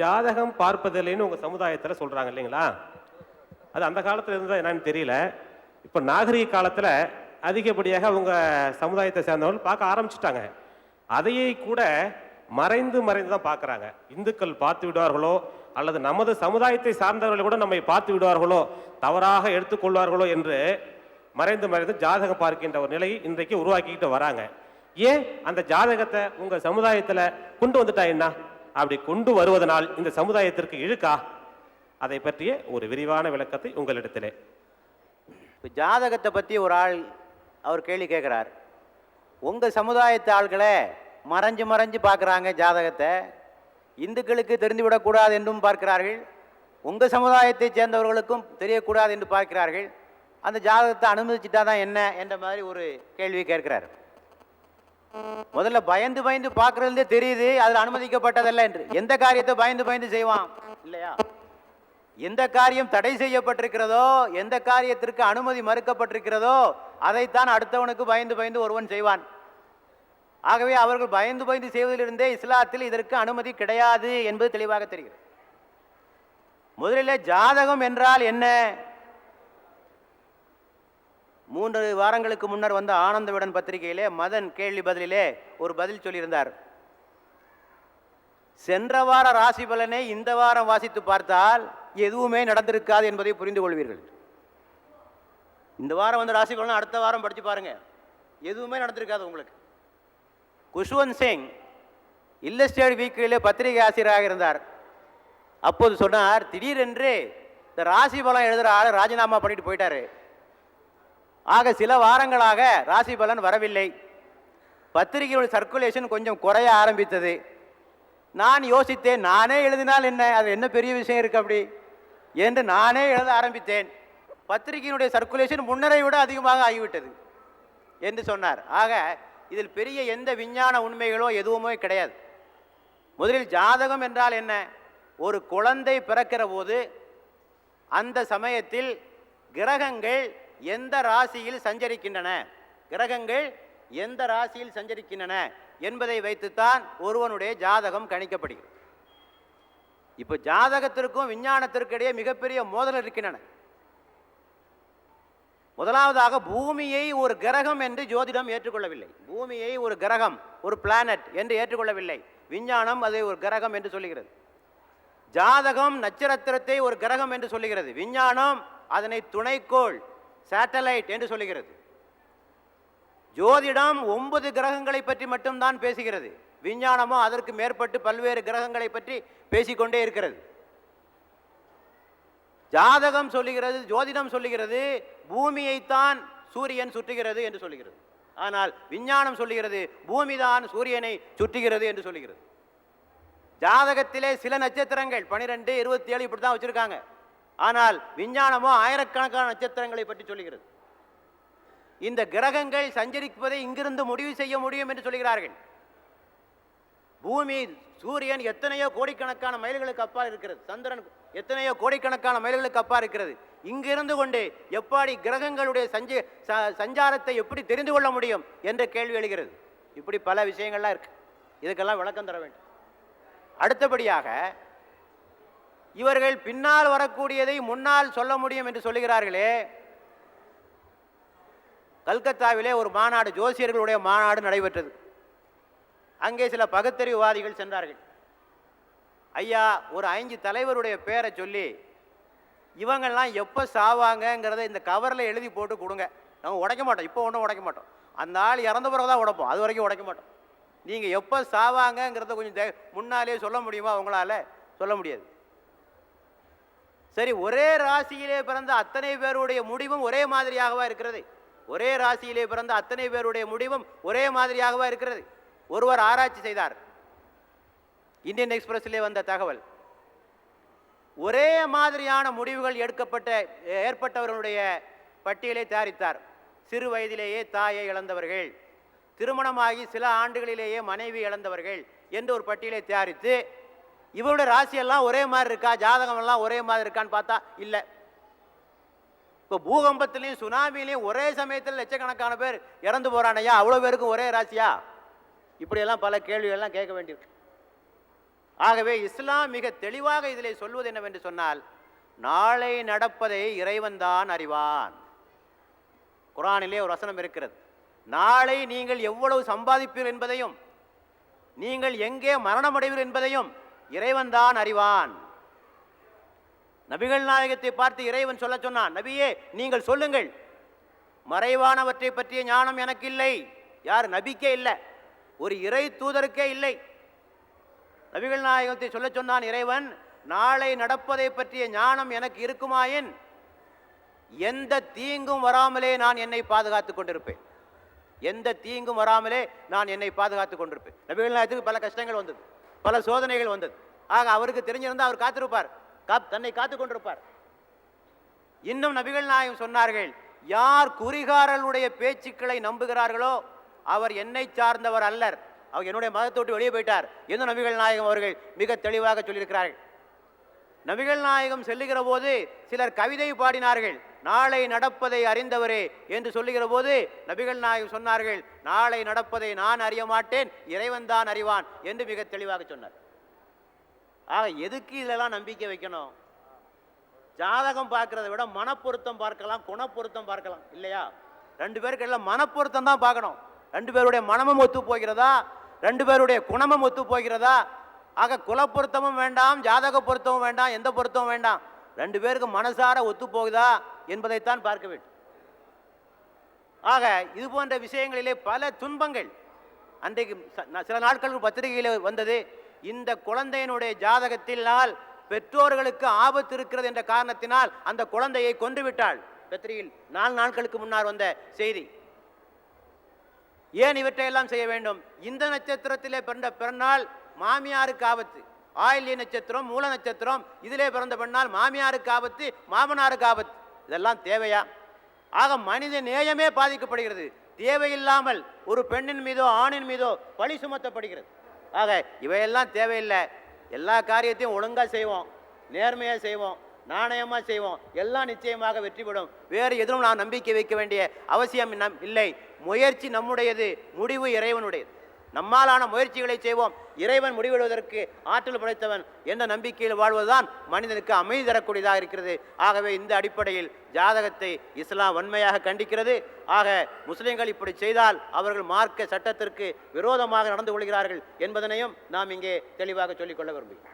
ஜாதகம் பார்ப்பதில்லைன்னு உங்கள் சமுதாயத்தில் சொல்கிறாங்க இல்லைங்களா? அது அந்த காலத்தில் இருந்தால் என்னன்னு தெரியல. இப்போ நாகரிக காலத்தில் அதிகப்படியாக அவங்க சமுதாயத்தை சேர்ந்தவர்கள் பார்க்க ஆரம்பிச்சிட்டாங்க. அதையே கூட மறைந்து மறைந்து தான் பார்க்குறாங்க. இந்துக்கள் பார்த்து விடுவார்களோ அல்லது நமது சமுதாயத்தை சார்ந்தவர்கள் கூட நம்மை பார்த்து விடுவார்களோ தவறாக எடுத்துக்கொள்வார்களோ என்று மறைந்து மறைந்து ஜாதகம் பார்க்கின்ற ஒரு நிலையை இன்றைக்கு உருவாக்கிக்கிட்டு வராங்க. ஏன்? அந்த ஜாதகத்தை உங்கள் சமுதாயத்தில் கொண்டு வந்துட்டா என்ன? அப்படி கொண்டு வருவதனால் இந்த சமுதாயத்திற்கு இழுக்கா? அதை பற்றிய ஒரு விரிவான விளக்கத்தை உங்களிடத்திலே. இப்போ ஜாதகத்தை பற்றி ஒரு ஆள் அவர் கேள்வி கேட்குறார் உங்கள் சமுதாயத்து ஆள்களை மறைஞ்சு மறைஞ்சு பார்க்குறாங்க ஜாதகத்தை. இந்துக்களுக்கு தெரிந்துவிடக்கூடாது என்றும் பார்க்கிறார்கள். உங்கள் சமுதாயத்தைச் சேர்ந்தவர்களுக்கும் தெரியக்கூடாது என்று பார்க்கிறார்கள். அந்த ஜாதகத்தை அனுமதிச்சுட்டா தான் என்ன என்ற மாதிரி ஒரு கேள்வி கேட்கிறார். முதல்ல பயந்து பயந்து பார்க்கறதுலே தெரியுது அதில் அனுமதிக்கப்பட்டதல்ல என்று. எந்த காரியத்தை பயந்து பயந்து செய்வான்? இல்லையா? எந்த காரியம் தடை செய்யப்பட்டிருக்கிறதோ எந்த காரியத்திற்கு அனுமதி மறுக்கப்பட்டிருக்கிறதோ அதைத்தான் அடுத்தவனுக்கு பயந்து பயந்து ஒருவன் செய்வான். ஆகவே அவர்கள் பயந்து பயந்து செய்வதிலிருந்தே இஸ்லாத்தில் இதற்கு அனுமதி கிடையாது என்பது தெளிவாக தெரிகிறது. முதலில் ஜாதகம் என்றால் என்ன? மூன்று வாரங்களுக்கு முன்னர் வந்த ஆனந்தவிடன் பத்திரிகையிலே மதன் கேள்வி பதிலிலே ஒரு பதில் சொல்லியிருந்தார். சென்ற வார ராசி பலனை இந்த வாரம் வாசித்து பார்த்தால் எதுவுமே நடந்திருக்காது என்பதை புரிந்து கொள்வீர்கள். இந்த வாரம் வந்து ராசி பலன் அடுத்த வாரம் படித்து பாருங்க. எதுவுமே நடந்திருக்காது உங்களுக்கு. குஷ்வந்த் சிங் இல்லஸ்டேட் வீக்கிலே பத்திரிகை ஆசிரியராக இருந்தார். அப்போது சொன்னார் திடீரென்று இந்த ராசி பலம் எழுதுகிற ஆள் ராஜினாமா பண்ணிட்டு போயிட்டாரு. ஆக சில வாரங்களாக ராசி பலன் வரவில்லை. பத்திரிகையோட சர்க்குலேஷன் கொஞ்சம் குறைய ஆரம்பித்தது. நான் யோசித்தேன் நானே எழுதினால் என்ன? அது என்ன பெரிய விஷயம் இருக்கு அப்படி? என்று நானே எழுத ஆரம்பித்தேன். பத்திரிகையினுடைய சர்க்குலேஷன் முன்னரை விட அதிகமாக ஆகிவிட்டது என்று சொன்னார். ஆக இதில் பெரிய எந்த விஞ்ஞான உண்மைகளோ எதுவுமே கிடையாது. முதலில் ஜாதகம் என்றால் என்ன? ஒரு குழந்தை பிறக்கிற போது அந்த சமயத்தில் கிரகங்கள் எந்த ராசியில் சஞ்சரிக்கின்றன? கிரகங்கள் எந்த ராசியில் சஞ்சரிக்கின்றன என்பதை வைத்துத்தான் ஒருவனுடைய ஜாதகம் கணிக்கப்படுகிறது. இப்போ ஜாதகத்திற்கும் விஞ்ஞானத்திற்கு இடையே மிகப்பெரிய மோதல் இருக்கின்றன. முதலாவதாக பூமியை ஒரு கிரகம் என்று ஜோதிடம் ஏற்றுக்கொள்ளவில்லை. பூமியை ஒரு கிரகம் ஒரு பிளானட் என்று ஏற்றுக்கொள்ளவில்லை. விஞ்ஞானம் அதை ஒரு கிரகம் என்று சொல்லுகிறது. ஜாதகம் நட்சத்திரத்தை ஒரு கிரகம் என்று சொல்லுகிறது. விஞ்ஞானம் அதனை துணைக்கோள் சேட்டலைட் என்று சொல்லுகிறது. ஜோதிடம் ஒன்பது கிரகங்களை பற்றி மட்டும்தான் பேசுகிறது. விஞ்ஞானமோ அதற்கு மேற்பட்டு பல்வேறு கிரகங்களை பற்றி பேசிக்கொண்டே இருக்கிறது. ஜாதகம் சொல்லுகிறது ஜோதிடம் சொல்லுகிறது பூமியைத்தான் சூரியன் சுற்றுகிறது என்று சொல்லுகிறது. ஆனால் விஞ்ஞானம் சொல்லுகிறது பூமிதான் சூரியனை சுற்றுகிறது என்று சொல்லுகிறது. ஜாதகத்திலே சில நட்சத்திரங்கள் பனிரெண்டு இருபத்தி ஏழு இப்படி தான் வச்சிருக்காங்க. ஆனால் விஞ்ஞானமோ ஆயிரக்கணக்கான நட்சத்திரங்களை பற்றி சொல்லுகிறது. இந்த கிரகங்கள் சஞ்சரிப்பதை இங்கிருந்து முடிவு செய்ய முடியும் என்று சொல்கிறார்கள் பூமி சூரியன் எத்தனையோ கோடிக்கணக்கான மைல்களுக்கு அப்பால் இருக்கிறது. சந்திரன் எத்தனையோ கோடிக்கணக்கான மைல்களுக்கு அப்பா இருக்கிறது. இங்கிருந்து கொண்டு எப்படி கிரகங்களுடைய சஞ்ச ச- சஞ்சாரத்தை எப்படி தெரிந்து கொள்ள முடியும் என்ற கேள்வி எழுகிறது. இப்படி பல விஷயங்கள்லாம் இருக்கு. இதுக்கெல்லாம் விளக்கம் தர வேண்டும். அடுத்தபடியாக இவர்கள் பின்னால் வரக்கூடியதை முன்னால் சொல்ல முடியும் என்று சொல்லுகிறார்களே. கல்கத்தாவிலே ஒரு மாநாடு ஜோசியர்களுடைய மாநாடு நடைபெற்றது. அங்கே சில பகுத்தறிவுவாதிகள் சென்றார்கள். ஐயா ஒரு ஐந்து தலைவருடைய பேரை சொல்லி இவங்கள்லாம் எப்போ சாவாங்கங்கிறத இந்த கவரில் எழுதி போட்டு கொடுங்க. நம்ம உடைக்க மாட்டோம். இப்போ ஒன்றும் உடைக்க மாட்டோம். அந்த ஆள் இறந்த பிறகு தான் உடைப்போம். அது வரைக்கும் உடைக்க மாட்டோம். நீங்கள் எப்போ சாவாங்கங்கிறத கொஞ்சம் முன்னாலே சொல்ல முடியுமா? உங்களால் சொல்ல முடியாது. சரி ஒரே ராசியிலே பிறந்த அத்தனை பேருடைய முடிவும் ஒரே மாதிரியாகவா இருக்கிறது? ஒரே ராசியிலே பிறந்த அத்தனை பேருடைய முடிவும் ஒரே மாதிரியாகவா இருக்கிறது? ஒருவர் ஆராய்ச்சி செய்தார். இந்தியன் எக்ஸ்பிரஸிலே வந்த தகவல். ஒரே மாதிரியான முடிவுகள் எடுக்கப்பட்ட ஏற்பட்டவர்களுடைய பட்டியலை தயாரித்தார். சிறு வயதிலேயே தாயை இழந்தவர்கள் திருமணமாகி சில ஆண்டுகளிலேயே மனைவி இழந்தவர்கள் என்று ஒரு பட்டியலை தயாரித்து இவருடைய ராசியெல்லாம் ஒரே மாதிரி இருக்கா? ஜாதகம் எல்லாம் ஒரே மாதிரி இருக்கான்னு பார்த்தா இல்லை. இப்போ பூகம்பத்திலையும் சுனாமிலையும் ஒரே சமயத்தில் லட்சக்கணக்கான பேர் இறந்து போகிறானையா அவ்வளோ பேருக்கும் ஒரே ராசியா? இப்படியெல்லாம் பல கேள்விகள்லாம் கேட்க வேண்டியிருக்கு. ஆகவே இஸ்லாம் மிக தெளிவாக இதில் சொல்வது என்னவென்று சொன்னால் நாளை நடப்பதை இறைவன்தான் அறிவான். குரானிலே ஒரு வசனம் இருக்கிறது. நாளை நீங்கள் எவ்வளவு சம்பாதிப்பீர் என்பதையும் நீங்கள் எங்கே மரணமடைவீர் என்பதையும் இறைவன்தான் அறிவான். நபிகள் நாயகத்தை பார்த்து இறைவன் சொல்ல சொன்னான் நபியே நீங்கள் சொல்லுங்கள். மறைவானவற்றை பற்றிய ஞானம் எனக்கு இல்லை. யார் நபிக்கே இல்லை. ஒரு இறை தூதருக்கே இல்லை. நபிகள் நாயகத்தை சொல்ல சொன்னான் இறைவன் நாளை நடப்பதை பற்றிய ஞானம் எனக்கு இருக்குமாயின் எந்த தீங்கும் வராமலே நான் என்னை பாதுகாத்துக் கொண்டிருப்பேன். எந்த தீங்கும் வராமலே நான் என்னை பாதுகாத்துக் கொண்டிருப்பேன். நபிகள் நாயகத்துக்கு பல கஷ்டங்கள் வந்தது. பல சோதனைகள் வந்தது. ஆக அவருக்கு தெரிஞ்சிருந்தால் அவர் காத்திருப்பார். காப் தன்னை காத்து கொண்டிருப்பார். இன்னும் நபிகள் நாயகம் சொன்னார்கள் யார் குறிகாரர்களுடைய பேச்சுக்களை நம்புகிறார்களோ அவர் என்னை சார்ந்தவர் அல்லர். அவர் என்னுடைய மதத்தை விட்டு வெளியே போயிட்டார். என்று நபிகள் நாயகம் அவர்கள் மிக தெளிவாக சொல்லியிருக்கிறார்கள். நபிகள் நாயகம் செல்லுகிற போது சிலர் கவிதை பாடினார்கள். நாளை நடப்பதை அறிந்தவரே என்று சொல்லுகிற போது நபிகள் நாயகம் சொன்னார்கள் நாளை நடப்பதை நான் அறிய மாட்டேன் இறைவன் தான் அறிவான் என்று மிக தெளிவாக சொன்னார். ஆக எதுக்கு இதெல்லாம் நம்பிக்கை வைக்கணும்? ஜாதகம் பார்க்கறத விட மனப்பொருத்தம் பார்க்கலாம் குணப்பொருத்தம் பார்க்கலாம் இல்லையா? ரெண்டு பேருக்கு எல்லாம் மனப்பொருத்தம் தான் பார்க்கணும். ரெண்டு பேருடைய மனமும் ஒத்து போகிறதா? ரெண்டு பேருடைய குணமும் ஒத்து போகிறதா? ஆக குலப்பொருத்தமும் வேண்டாம் ஜாதக பொருத்தமும் வேண்டாம் எந்த பொருத்தமும் வேண்டாம். ரெண்டு பேருக்கு மனசார ஒத்து போகுதா என்பதைத்தான் பார்க்க வேண்டும். ஆக இது போன்ற விஷயங்களிலே பல துன்பங்கள் அன்றைக்கு ச- சில நாட்களுக்கு பத்திரிகையில் வந்தது. இந்த குழந்தையினுடைய ஜாதகத்தினால் பெற்றோர்களுக்கு ஆபத்து இருக்கிறது என்ற காரணத்தினால் அந்த குழந்தையை கொன்றுவிட்டாள். பத்திரிகையில் நாலு நாட்களுக்கு முன்னால் வந்த செய்தி. ஏன் இவற்றையெல்லாம் செய்ய வேண்டும்? இந்த நட்சத்திரத்திலே பிறந்த பிறநாள் மாமியாருக்கு ஆபத்து. ஆயில்ய நட்சத்திரம் மூல நட்சத்திரம் இதிலே பிறந்த பெண்ணால் மாமியாருக்கு ஆபத்து மாமனாருக்கு ஆபத்து. இதெல்லாம் தேவையா? ஆக மனித நேயமே பாதிக்கப்படுகிறது. தேவையில்லாமல் ஒரு பெண்ணின் மீதோ ஆணின் மீதோ பழி சுமத்தப்படுகிறது. ஆக இவையெல்லாம் தேவையில்லை. எல்லா காரியத்தையும் ஒழுங்காக செய்வோம். நேர்மையாக செய்வோம். நாணயமாக செய்வோம். எல்லாம் நிச்சயமாக வெற்றி பெறும். வேறு எதுவும் நான் நம்பிக்கை வைக்க வேண்டிய அவசியம் நம் இல்லை. முயற்சி நம்முடையது. முடிவு இறைவனுடையது. நம்மாலான முயற்சிகளை செய்வோம். இறைவன் முடிவெடுவதற்கு ஆற்றல் படைத்தவன் என்ற நம்பிக்கையில் வாழ்வதுதான் மனிதனுக்கு அமைதி தரக்கூடியதாக இருக்கிறது. ஆகவே இந்த அடிப்படையில் ஜாதகத்தை இஸ்லாம் வன்மையாக கண்டிக்கிறது. ஆக முஸ்லிம்கள் இப்படி செய்தால் அவர்கள் மார்க்க சட்டத்திற்கு விரோதமாக நடந்து கொள்கிறார்கள் என்பதனையும் நாம் இங்கே தெளிவாக சொல்லிக்கொள்ள விரும்புகிறோம்.